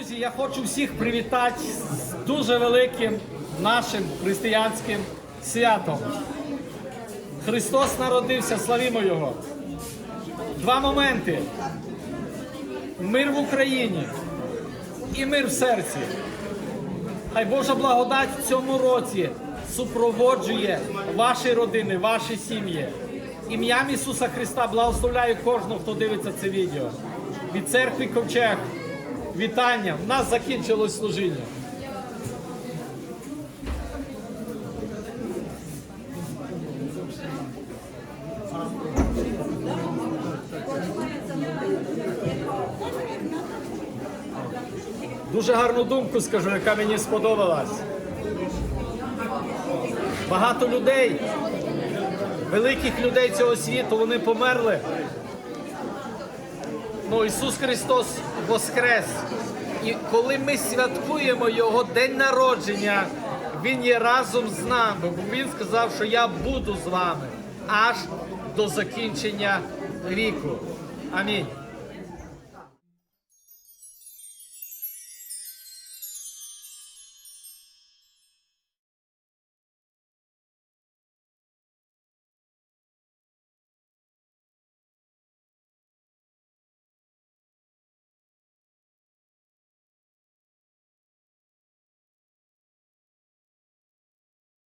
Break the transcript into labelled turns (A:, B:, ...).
A: Друзі, я хочу всіх привітати з дуже великим нашим християнським святом. Христос народився, славімо Його. Два моменти: мир в Україні і мир в серці. Хай Божа благодать в цьому році супроводжує ваші родини, ваші сім'ї. Ім'ям Ісуса Христа благословляю кожного, хто дивиться це відео. Від церкви Ковчег. Вітання! У нас закінчилось служіння. Дуже гарну думку скажу, яка мені сподобалась. Багато людей, великих людей цього світу, вони померли. Ну, Ісус Христос Воскрес. І коли ми святкуємо Його день народження, Він є разом з нами. Бо Він сказав, що я буду з вами аж до закінчення віку. Амінь.